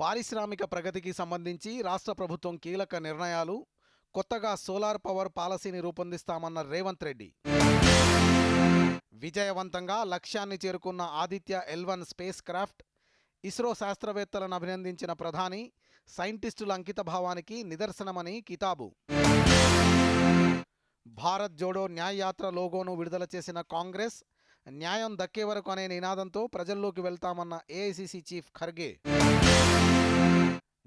పారిశ్రామిక ప్రగతికి సంబంధించి రాష్ట్ర ప్రభుత్వం కీలక నిర్ణయాలు కొత్తగా సోలార్ పవర్ పాలసీని రూపొందిస్తామన్న రేవంత్ రెడ్డి. విజయవంతంగా లక్ష్యాన్ని చేరుకున్న Aditya L one spacecraft ISRO శాస్త్రవేత్తలను అభినందించిన ప్రధాని సైంటిస్టుల అంకితభావానికి నిదర్శనమని కితాబు. భారత్ జోడో న్యాయయాత్ర లోగోను విడుదల చేసిన కాంగ్రెస్ న్యాయం దక్కే వరకు అనే నినాదంతో ప్రజల్లోకి వెళ్తామన్న ఏఐసిసి చీఫ్ ఖర్గే.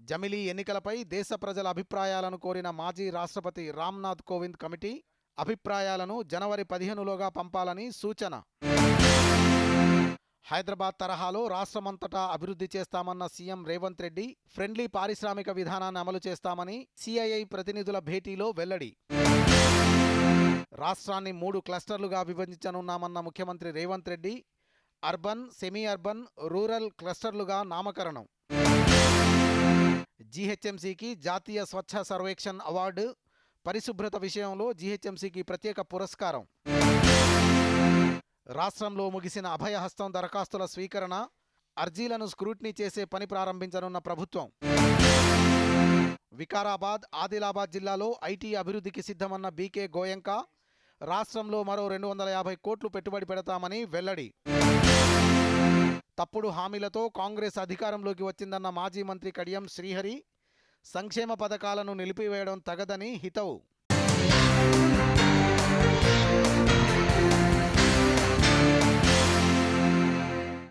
జమిలీ ఎన్నికలపై దేశ ప్రజల అభిప్రాయాలను కోరిన మాజీ రాష్ట్రపతి రామ్నాథ్ కోవింద్ కమిటీ అభిప్రాయాలను జనవరి పదిహేనులోగా పంపాలని సూచన. హైదరాబాద్ తరహాలో రాష్ట్రమంతటా అభివృద్ధి చేస్తామన్న సీఎం రేవంత్ రెడ్డి ఫ్రెండ్లీ పారిశ్రామిక విధానాన్ని అమలు చేస్తామని సిఐఐ ప్రతినిధుల భేటీలో వెల్లడి. రాష్ట్రాన్ని మూడు క్లస్టర్లుగా విభజించనున్నామన్న ముఖ్యమంత్రి Revanth Reddy urban semi urban rural క్లస్టర్లుగా నామకరణం. జీహెచ్ఎంసీకి జాతీయ స్వచ్ఛ సర్వేక్షణ్ అవార్డు పరిశుభ్రత విషయంలో జీహెచ్ఎంసీకి ప్రత్యేక పురస్కారం. రాష్ట్రంలో ముగిసిన అభయహస్తం దరఖాస్తుల స్వీకరణ అర్జీలను స్క్రూట్నీ చేసే పని ప్రారంభించనున్న ప్రభుత్వం. వికారాబాద్ ఆదిలాబాద్ జిల్లాలో ఐటీ అభివృద్ధికి సిద్ధమన్న బీకే గోయంక రాష్ట్రంలో మరో రెండు వందల యాభై కోట్లు పెట్టుబడి పెడతామని వెల్లడి. తప్పుడు హామీలతో కాంగ్రెస్ అధికారంలోకి వచ్చిందన్న మాజీ మంత్రి కడియం శ్రీహరి సంక్షేమ పథకాలను నిలిపివేయడం తగదని హితవు.